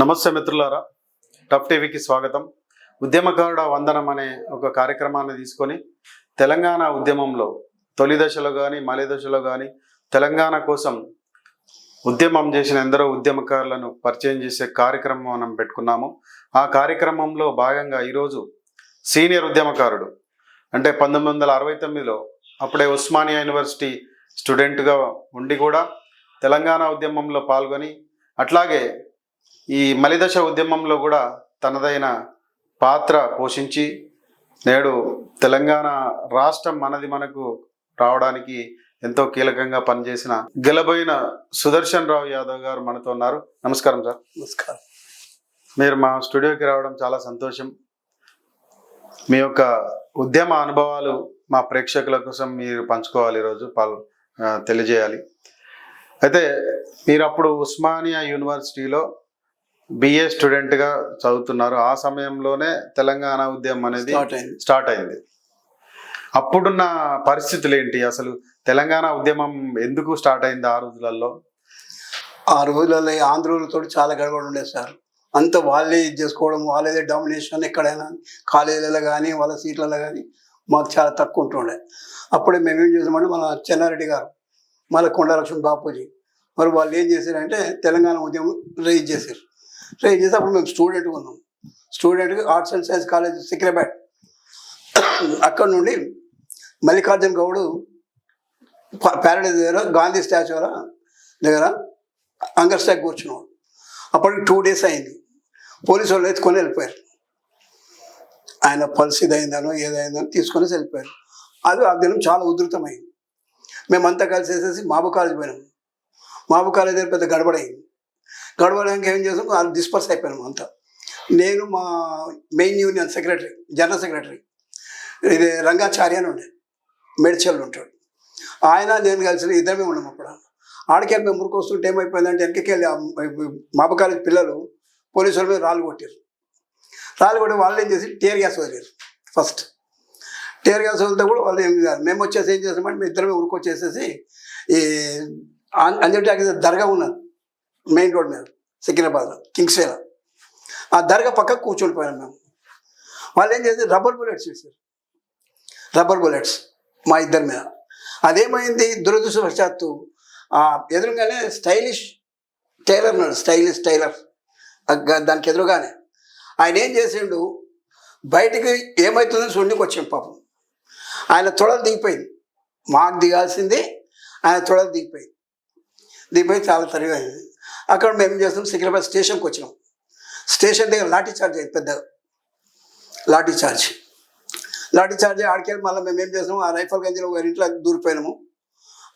నమస్తే మిత్రులారా. టఫ్ టీవీకి స్వాగతం. ఉద్యమకారుడ వందనం అనే ఒక కార్యక్రమాన్ని తీసుకొని తెలంగాణ ఉద్యమంలో తొలి దశలో కానీ మలి దశలో కానీ తెలంగాణ కోసం ఉద్యమం చేసిన ఎందరో ఉద్యమకారులను పరిచయం చేసే కార్యక్రమం మనం పెట్టుకున్నాము. ఆ కార్యక్రమంలో భాగంగా ఈరోజు సీనియర్ ఉద్యమకారుడు అంటే పంతొమ్మిది వందల అరవై తొమ్మిదిలో అప్పుడే ఉస్మానియా యూనివర్సిటీ స్టూడెంట్గా ఉండి కూడా తెలంగాణ ఉద్యమంలో పాల్గొని అట్లాగే ఈ మలిదశ ఉద్యమంలో కూడా తనదైన పాత్ర పోషించి నేడు తెలంగాణ రాష్ట్రం మనది మనకు రావడానికి ఎంతో కీలకంగా పనిచేసిన గెలబోయిన సుదర్శన్ రావు యాదవ్ గారు మనతో ఉన్నారు. నమస్కారం సార్. నమస్కారం. మీరు మా స్టూడియోకి రావడం చాలా సంతోషం. మీ యొక్క ఉద్యమ అనుభవాలు మా ప్రేక్షకుల కోసం మీరు పంచుకోవాలి ఈరోజు పాల్ తెలియజేయాలి. అయితే మీరు అప్పుడు ఉస్మానియా యూనివర్సిటీలో బిఏ స్టూడెంట్గా చదువుతున్నారు. ఆ సమయంలోనే తెలంగాణ ఉద్యమం అనేది స్టార్ట్ అయింది. స్టార్ట్ అయింది. అప్పుడున్న పరిస్థితులు ఏంటి? అసలు తెలంగాణ ఉద్యమం ఎందుకు స్టార్ట్ అయింది ఆ రోజులలో? ఆ రోజులలో ఆంధ్రులతో చాలా గడబడి ఉండేది సార్. అంత వాళ్ళే ఇది చేసుకోవడం వాళ్ళదే డామినేషన్ ఎక్కడైనా కాలేజీలలో కానీ వాళ్ళ సీట్లలో కానీ మాకు చాలా తక్కువ ఉంటుండే. అప్పుడే మేము ఏం చేసామంటే మన చెన్నారెడ్డి గారు మళ్ళీ కొండలక్ష్మణ్ బాపూజీ మరి వాళ్ళు ఏం చేశారంటే తెలంగాణ ఉద్యమం రైజ్ చేశారు. రైజ్ చేసి అప్పుడు మేము స్టూడెంట్గా ఉన్నాం. స్టూడెంట్గా arts and science college Secunderabad అక్కడ నుండి మల్లికార్జున గౌడు ప్యారడైజ్ దగ్గర గాంధీ స్టాచ్యూ దగ్గర అంగర్ స్టాక్ కూర్చున్నాడు. అప్పటికి టూ డేస్ అయింది. పోలీసు వాళ్ళు ఎత్తుకొని వెళ్ళిపోయారు. ఆయన పల్స్ ఇదైందనో ఏదైందనో తీసుకొని వెళ్ళిపోయారు. అది ఆ దినం చాలా ఉధృతమైంది. మేమంతా కలిసి వేసేసి మాబు కాలేజ్ పోయినాం. మాబు కాలేజ్ దగ్గర పెద్ద గడబడైంది. గడవడానికి ఏం చేసాం? వాళ్ళు డిస్పర్స్ అయిపోయాము అంతా. నేను మా main union secretary general secretary. ఇది రంగాచార్య అని ఉండే. మేడ్చల్ ఉంటాడు. ఆయన నేను కలిసి ఇద్దరమే ఉన్నాం అప్పుడు ఆడికెళ్ళి మేము మురికి ఏమైపోయిందంటే వెనకకెళ్ళి మాబ కాలేజ్ పిల్లలు పోలీసుల మీద రాళ్ళు కొట్టారు రాళ్ళు కొట్టి వాళ్ళు ఏం చేసి టేర్ గ్యాస్ వదిలేరు ఫస్ట్. టేర్ గ్యాస్ వదిలితే కూడా వాళ్ళు ఏం కాదు మేము వచ్చేసి ఏం చేసామంటే మేము ఇద్దరమే ఉరుకొచ్చేసేసి ఈ అంజలి దర్గా ఉన్నది. మెయిన్ రోడ్ మీద సికింద్రాబాద్లో కింగ్స్వేలో. ఆ దర్గా పక్కకు కూర్చొని పోయాం మేము. వాళ్ళు ఏం చేసి రబ్బర్ బుల్లెట్స్ చేశారు రబ్బర్ బుల్లెట్స్ మా ఇద్దరి మీద. అదేమైంది? దురదృష్టవశాత్తు ఆ ఎదురుగానే స్టైలిష్ టైలర్ ఉన్నాడు స్టైలిష్ టైలర్. దానికి ఎదురుగానే. ఆయన ఏం చేసిండు? బయటికి ఏమవుతుందని చూడడానికి వచ్చాం పాపం. ఆయన తొడలు దిగిపోయింది. మాకు దిగాల్సింది ఆయన తొడలు దిగిపోయింది. దిగిపోయి చాలా తరిగైంది అక్కడ మేము ఏం చేస్తాం సికింద్రాబాద్ స్టేషన్కి వచ్చినాం. స్టేషన్ దగ్గర లాఠీ చార్జ్ అయింది పెద్దగా లాఠీ చార్జ్. లాఠీ చార్జ్ ఆడికెళ్ళి మళ్ళీ మేము ఏం చేసాము ఆ రైఫల్ గంజిలో ఒక ఇంట్లో దూరిపోయినాము.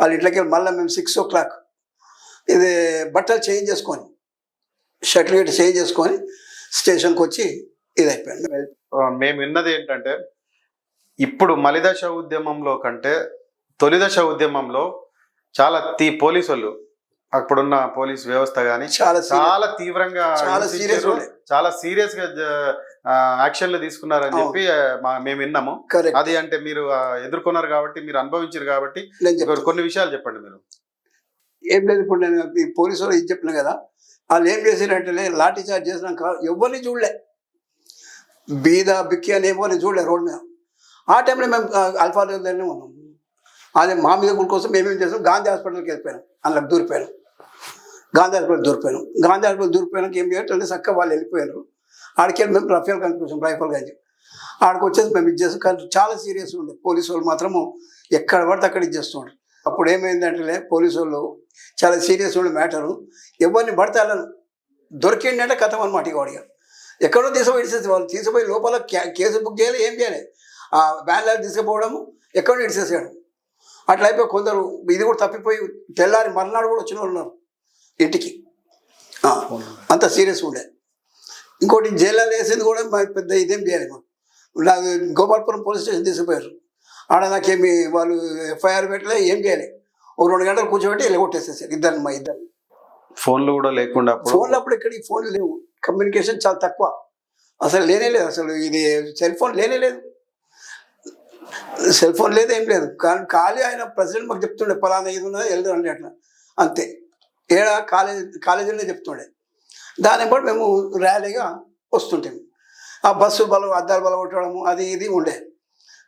వాళ్ళ ఇంట్లోకి వెళ్ళి మళ్ళీ మేము సిక్స్ ఓ క్లాక్ ఇది బట్టలు చేంజ్ చేసుకొని షర్ట్లు గిట్ల చేంజ్ చేసుకొని స్టేషన్కి వచ్చి ఇది అయిపోయింది. మేము విన్నది ఏంటంటే ఇప్పుడు మలిదశ ఉద్యమంలో కంటే తొలిదశ ఉద్యమంలో చాలా తీ పోలీసు వాళ్ళు అప్పుడున్న పోలీస్ వ్యవస్థ కానీ చాలా. చాలా తీవ్రంగా చాలా. సీరియస్ చాలా సీరియస్గా యాక్షన్లు తీసుకున్నారని. చెప్పి మేము విన్నాము. అది అంటే మీరు ఎదుర్కొన్నారు కాబట్టి మీరు అనుభవించారు కాబట్టి కొన్ని విషయాలు చెప్పండి మీరు. ఏం లేదు ఇప్పుడు నేను ఈ పోలీసు వాళ్ళు ఇది చెప్పిన కదా వాళ్ళు ఏం చేశారంటే లాఠీ చార్జ్ చేసినాక ఎవరిని చూడలే. బీద బిక్కి అని ఎవరిని చూడలే రోడ్ మీద. ఆ టైంలో మేము అల్ఫా ఉన్నాం. అదే మా మీద గుడి కోసం మేమేం చేసాం? గాంధీ హాస్పిటల్కి వెళ్ళిపోయాం అందులో దూరిపోయాను. గాంధీ హాస్పిటల్ దూరిపోయాను. గాంధీ హాస్పిటల్ దూరిపోయాక ఏం చేయాలంటే చక్కగా వాళ్ళు వెళ్ళిపోయారు. ఆడికెళ్ళి మేము రఫేల్ కనిపించాం రైఫల్ గంజ్ ఆడికి వచ్చేసి మేము ఇది కానీ చాలా సీరియస్ ఉండే. పోలీసు వాళ్ళు మాత్రము ఎక్కడ పడితే అక్కడ ఇది చేస్తుండ్రు. అప్పుడు ఏమైందంటే పోలీసు వాళ్ళు చాలా సీరియస్ ఉండే మ్యాటరు. ఎవరిని పడితే వాళ్ళను దొరికిందంటే కథం అనమాట ఇక వాడిగా. ఎక్కడో తీసుకుపోయి ఇడిసేసి వాళ్ళు తీసుకుపోయి లోపల కేసు బుక్ చేయాలి ఏం చేయాలి? ఆ బ్యాన్లర్ తీసుకుపోవడము ఎక్కడో ఇడిసేసాడు. అట్లా అయిపోయి కొందరు ఇది కూడా తప్పిపోయి తెల్లారి మర్నాడు కూడా వచ్చిన వాళ్ళు ఉన్నారు. ఇంటికి. అంత సీరియస్ ఉండే. ఇంకోటి జైల్లో వేసింది కూడా మా పెద్ద ఇదేం చేయాలి నాకు గోపాలపురం పోలీస్ స్టేషన్ తీసుకుపోయారు. ఆడ నాకేమి వాళ్ళు ఎఫ్ఐఆర్ పెట్టలే ఏం చేయాలి? ఒక రెండు గంటలు కూర్చోబెట్టి వెళ్ళి కొట్టేసేసారు ఇద్దరిని మా ఇద్దరు ఫోన్లు కూడా లేకుండా ఫోన్లు అప్పుడు ఇక్కడ ఫోన్లు లేవు. కమ్యూనికేషన్ చాలా తక్కువ. అసలు లేనే లేదు అసలు ఇది సెల్ ఫోన్ లేనే లేదు. సెల్ ఫోన్ లేదు ఏం లేదు. కానీ ఖాళీ ఆయన ప్రెసిడెంట్ మాకు చెప్తుండే పలానా ఇది ఉన్నది వెళ్దాం అంటే అట్లా. అంతే. ఏడ కాలేజ్ కాలేజీలోనే చెప్తుండే. దాన్ని బట్టి మేము ర్యాలీగా వస్తుంటాం. ఆ బస్సు బలం అద్దాలు బలం కొట్టడము అది ఇది ఉండే.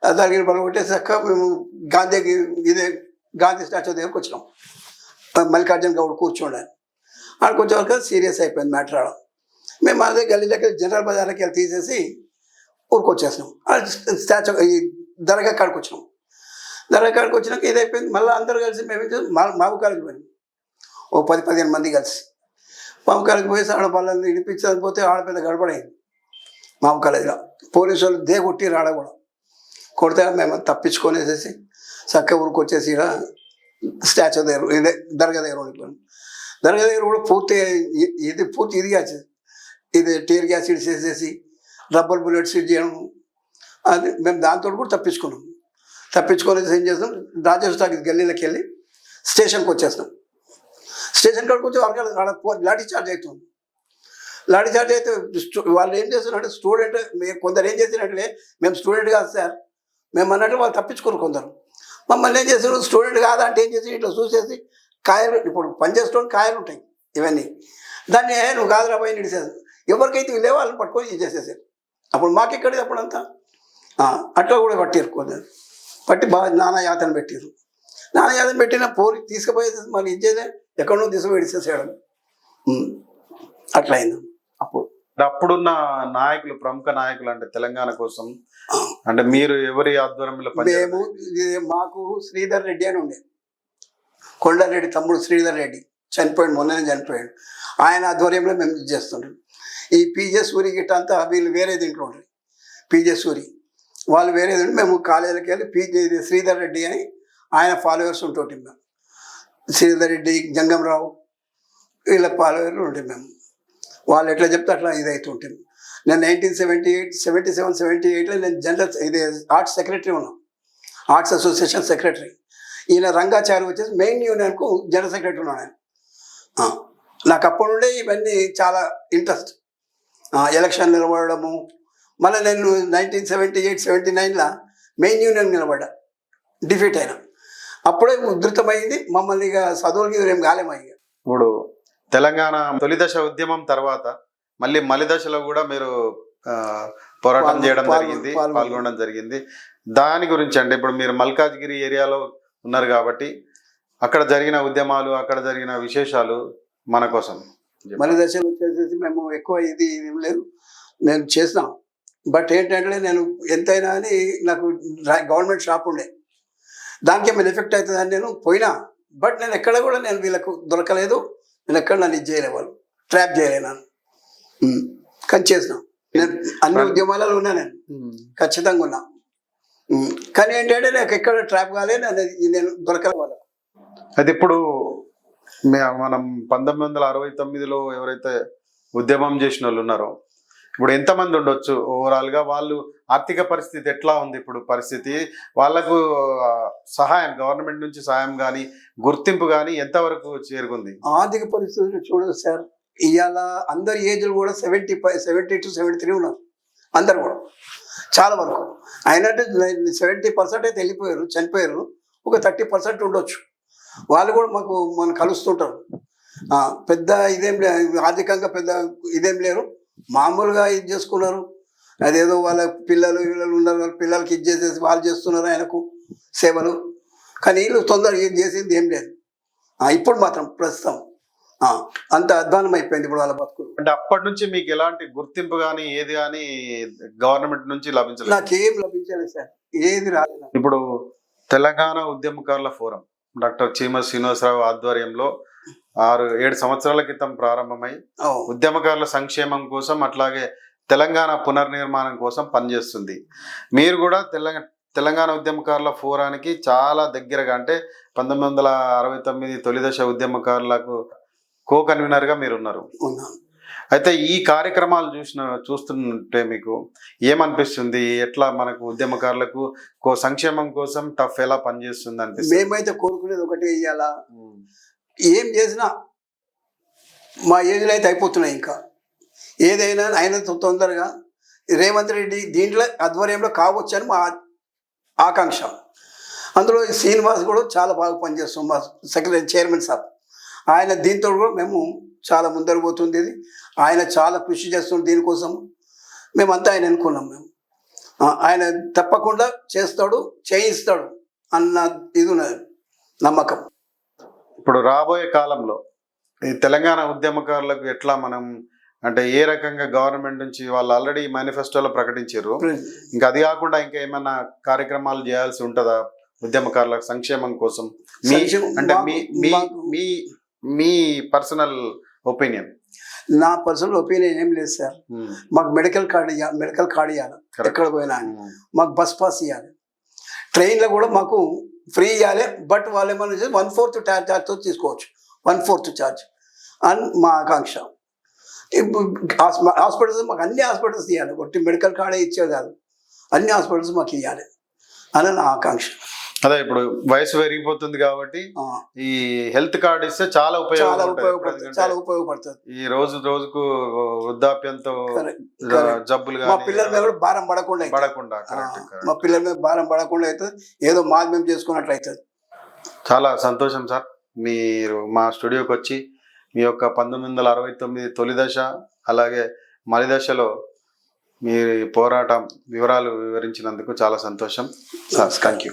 అద్దాలకి బలం కొట్టే చక్క మేము గాంధీ ఇదే గాంధీ స్టాచ్యూ దగ్గరకు వచ్చినాం. మల్లికార్జున గౌడ్ కూర్చోండి. ఆడ వచ్చే వరకు సీరియస్ అయిపోయింది మ్యాటర్ ఆడ. మేము అదే గల్లీలోకి జనరల్ బజార్కి వెళ్ళి తీసేసి ఊరుకొచ్చేసినాం స్టాచ్యూ ఈ దర్గా కాడికి వచ్చినాం. దర్గా కాడికి వచ్చినాక ఇది అయిపోయింది మళ్ళీ అందరూ కలిసి మేము మా మాకు కాలేజ్ పోయినాం ఓ పది పదిహేను మంది కలిసి. మాకు కాలేజ్ పోయేసి ఆడ వాళ్ళని ఇడిపించడానికి పోతే ఆడపిల్ల పెద్ద గడపడైంది మాకు కాలేజీలో పోలీసు వాళ్ళు దే కొట్టి రాడ కూడా. కొడితే మేము తప్పించుకొనేసేసి చక్క వచ్చేసి ఇక్కడ స్టాచ్యూ దగ్గర ఇదే దర్గా దగ్గర ఉండిపోయాను దర్గా దగ్గర కూడా పూర్తి ఇది పూర్తి ఇది కాదు. ఇది టీర్ గ్యాస్ ఇడ్ చేసేసి రబ్బర్ బుల్లెట్స్ ఇడ్ చేయడం. అది మేము దాంతో కూడా తప్పించుకున్నాం. తప్పించుకొని ఏం చేస్తాం? రాజేష్ టాకీస్ గల్లీలోకి వెళ్ళి స్టేషన్కి వచ్చేస్తాం. స్టేషన్ కాడికి వచ్చి వాళ్ళకి లాఠీ చార్జ్ అవుతుంది. లాఠీ చార్జ్ అయితే వాళ్ళు ఏం చేస్తున్నారంటే స్టూడెంట్ మేము కొందరు ఏం చేసినట్లే మేము స్టూడెంట్ కాదు సార్. మేము అన్నట్టు వాళ్ళు తప్పించుకోరు కొందరు. మమ్మల్ని ఏం చేసారు స్టూడెంట్ కాదంటే ఏం చేసి ఇట్లా చూసేసి కాయలు ఇప్పుడు పనిచేస్తున్న కాయలు ఉంటాయి ఇవన్నీ. దాన్ని "ఏ, నువ్వు కాదురా పోయి నిడిచేది ఎవరికైతే వీళ్ళే వాళ్ళని పట్టుకొని ఇది చేసేసారు అప్పుడు మాకెక్కడిది అప్పుడంతా అట్లా కూడా పట్టారు కొందరు. పట్టి బాగా నానా యాతన పెట్టారు నానా యాతన పెట్టిన పోరి తీసుకుపోయేది మళ్ళీ ఇచ్చేదే ఎక్కడో ఉమ్. అట్లా అయింది. అప్పుడు. అప్పుడున్న నాయకులు ప్రముఖ నాయకులు అంటే తెలంగాణ కోసం అంటే మీరు ఎవరి ఆధ్వర్యంలో మేము మాకు శ్రీధర్ రెడ్డి అని ఉండే. కొండారెడ్డి తమ్ముడు శ్రీధర్ రెడ్డి చనిపోయాడు మొన్ననే చనిపోయాడు. ఆయన ఆధ్వర్యంలో మేము ఇది చేస్తుంటాం. ఈ పీజే సూరి గిట్ట అంతా వీళ్ళు వేరే దీంట్లో ఉంటారు పీజే సూరి. వాళ్ళు వేరే మేము కాలేజీకి వెళ్ళి పీజే శ్రీధర్ రెడ్డి అని ఆయన ఫాలోవర్స్ ఉంటుంటాం మేము శ్రీధర్ రెడ్డి జంగంరావు వీళ్ళ ఫాలోవర్లు ఉంటాం మేము. వాళ్ళు ఎట్లా చెప్తే అట్లా ఇది అవుతుంటాం నేను nineteen seventy eight seventy seven seventy ఎయిట్లో నేను జనరల్ ఇది ఆర్ట్స్ సెక్రటరీ ఉన్నాను ఆర్ట్స్ అసోసియేషన్ సెక్రటరీ ఈయన రంగాచారి వచ్చేసి మెయిన్ యూనియన్కు జనరల్ సెక్రటరీ ఉన్నాను నేను నాకు అప్పటి నుండే ఇవన్నీ చాలా ఇంట్రెస్ట్ ఎలక్షన్ నిలబడము మళ్ళీ నేను నైన్టీన్ సెవెంటీ ఎయిట్ సెవెంటీ నైన్లో మెయిన్ యూనియన్ నిలబడ్డా. డిఫీట్ అయినా. అప్పుడే ఉధృతమైంది. మమ్మల్ని ఇక చదువులకి ఏం కాలేమయ్య ఇప్పుడు తెలంగాణ తొలి దశ ఉద్యమం తర్వాత మళ్ళీ మలి దశలో కూడా మీరు పోరాటం చేయడం జరిగింది పాల్గొ- పాల్గొనడం జరిగింది. దాని గురించి అంటే ఇప్పుడు మీరు మల్కాజ్గిరి ఏరియాలో ఉన్నారు కాబట్టి అక్కడ జరిగిన ఉద్యమాలు అక్కడ జరిగిన విశేషాలు మన కోసం. మన దశలో వచ్చేసేసి మేము ఎక్కువ ఇది ఏం లేదు. నేను చేసిన. బట్ ఏంటంటే నేను ఎంతైనా అని నాకు గవర్నమెంట్ షాప్ ఉండే. దానికి ఏమైనా ఎఫెక్ట్ అవుతుందని నేను పోయినా. బట్ నేను ఎక్కడ కూడా నేను వీళ్ళకు దొరకలేదు. నేను ఎక్కడ నన్ను ఇది చేయలే వాళ్ళు ట్రాప్ చేయలే నన్ను. ఉమ్. కానీ చేసిన. నేను అన్ని ఉద్యమాలలో ఉన్నా నేను. ఖచ్చితంగా ఉన్నా. కానీ ఏంటంటే నాకు ఎక్కడ ట్రాప్ కాలే నేను నేను దొరకలే వాళ్ళకు. అయితే ఇప్పుడు మనం పంతొమ్మిది వందల అరవై తొమ్మిదిలో ఎవరైతే ఉద్యమం చేసిన వాళ్ళు ఉన్నారో ఇప్పుడు ఎంతమంది ఉండొచ్చు? ఓవరాల్గా వాళ్ళు ఆర్థిక పరిస్థితి ఎట్లా ఉంది ఇప్పుడు పరిస్థితి? వాళ్ళకు సహాయం గవర్నమెంట్ నుంచి సహాయం కానీ గుర్తింపు కానీ ఎంతవరకు చేరుకుంది? ఆర్థిక పరిస్థితులు చూడదు సార్. ఇవాళ అందరి ఏజ్లు కూడా seventy five seventy two seventy three ఉన్నారు. అందరు కూడా. చాలా వరకు. అయినట్టు సెవెంటీ పర్సెంట్ అయితే వెళ్ళిపోయారు చనిపోయారు. ఒక థర్టీ పర్సెంట్ ఉండొచ్చు. వాళ్ళు కూడా మాకు మనం కలుస్తుంటారు. పెద్ద ఇదేం లే ఆర్థికంగా పెద్ద ఇదేం లేరు. మామూలుగా ఇది చేసుకున్నారు. అదేదో వాళ్ళ పిల్లలు వీళ్ళలు ఉన్నారు వాళ్ళ పిల్లలకి ఇది చేసేసి వాళ్ళు చేస్తున్నారు ఆయనకు సేవలు. కానీ వీళ్ళు తొందరగా ఏం చేసింది ఏం లేదు. ఇప్పుడు మాత్రం ప్రస్తుతం అంత అధ్వానం అయిపోయింది ఇప్పుడు వాళ్ళ బతుకులు. అంటే అప్పటి నుంచి మీకు ఎలాంటి గుర్తింపు కానీ ఏది కానీ గవర్నమెంట్ నుంచి లభించలేదు? నాకేం లభించలేదు సార్. ఏది రాలేదు. ఇప్పుడు తెలంగాణ ఉద్యమకారుల ఫోరం డాక్టర్ చీమ శ్రీనివాసరావు ఆధ్వర్యంలో ఆరు ఏడు సంవత్సరాల క్రితం ప్రారంభమై ఉద్యమకారుల సంక్షేమం కోసం అట్లాగే తెలంగాణ పునర్నిర్మాణం కోసం పనిచేస్తుంది. మీరు కూడా తెలంగాణ తెలంగాణ ఉద్యమకారుల ఫోరానికి చాలా దగ్గరగా అంటే పంతొమ్మిది వందల అరవై తొమ్మిది తొలిదశ ఉద్యమకారులకు కో కన్వీనర్గా మీరు ఉన్నారు అయితే ఈ కార్యక్రమాలు చూసిన చూస్తుంటే మీకు ఏమనిపిస్తుంది? ఎట్లా మనకు ఉద్యమకారులకు కో సంక్షేమం కోసం టఫ్ ఎలా పనిచేస్తుంది అనిపిస్తుంది మేమైతే కోరుకునేది ఒకటి ఇవాళ ఏం చేసినా మా ఏజ్లో అయితే అయిపోతున్నాయి ఇంకా. ఏదైనా ఆయన తొందరగా రేవంత్ రెడ్డి దీంట్లో ఆధ్వర్యంలో కావచ్చని మా ఆకాంక్ష. అందులో శ్రీనివాస్ కూడా చాలా బాగా పనిచేస్తాం మా సెక్రటరీ చైర్మన్ సాబ్. ఆయన దీంతో కూడా మేము చాలా ముందర పోతుంది. ఇది ఆయన చాలా కృషి చేస్తుంది దీనికోసం. మేమంతా ఆయన అనుకున్నాం మేము. ఆయన తప్పకుండా చేస్తాడు చేయిస్తాడు అన్న ఇది నమ్మకం. ఇప్పుడు రాబోయే కాలంలో ఈ తెలంగాణ ఉద్యమకారులకు ఎట్లా మనం అంటే ఏ రకంగా గవర్నమెంట్ నుంచి వాళ్ళు ఆల్రెడీ మేనిఫెస్టోలో ప్రకటించారు ఇంకా అది కాకుండా ఇంకా ఏమైనా కార్యక్రమాలు చేయాల్సి ఉంటుందా ఉద్యమకారుల సంక్షేమం కోసం? మీ అంటే మీ మీ మీ మీ పర్సనల్ ఒపీనియన్ నా పర్సనల్ ఒపీనియన్ ఏం లేదు సార్. మాకు మెడికల్ కార్డు ఇవ్వాలి మెడికల్ కార్డు ఇవ్వాలి. ఎక్కడ పోయినా మాకు బస్ పాస్ ఇవ్వాలి ట్రైన్లో కూడా మాకు ఫ్రీ ఇవ్వాలి బట్ వాళ్ళు ఏమన్నా వన్ ఫోర్త్ ఛార్జ్తో తీసుకోవచ్చు. One fourth charge. అని మా ఆకాంక్ష. హాస్పిటల్స్ మాకు అన్ని హాస్పిటల్స్ ఇవ్వాలి ఒకటి మెడికల్ కార్డే ఇచ్చే కాదు. అన్ని హాస్పిటల్స్ మాకు ఇవ్వాలి అని నా ఆకాంక్ష. అదే ఇప్పుడు వయసు పెరిగిపోతుంది కాబట్టి ఈ హెల్త్ కార్డ్ ఇస్తే చాలా. ఉపయోగపడుతుంది చాలా ఉపయోగపడుతుంది ఈ రోజు రోజుకు వృద్ధాప్యంతో. జబ్బులు మా పిల్లల మీద కూడా భారం పడకుండా. పడకుండా. మా పిల్లల మీద భారం పడకుండా అవుతుంది ఏదో మాది మేము చేసుకున్నట్లు అవుతుంది చాలా సంతోషం సార్ మీరు మా స్టూడియోకి వచ్చి మీ యొక్క పంతొమ్మిది వందల అరవై తొమ్మిది తొలి దశ అలాగే మలి దశలో మీ పోరాటం వివరాలు వివరించినందుకు చాలా సంతోషం సార్ థ్యాంక్ యూ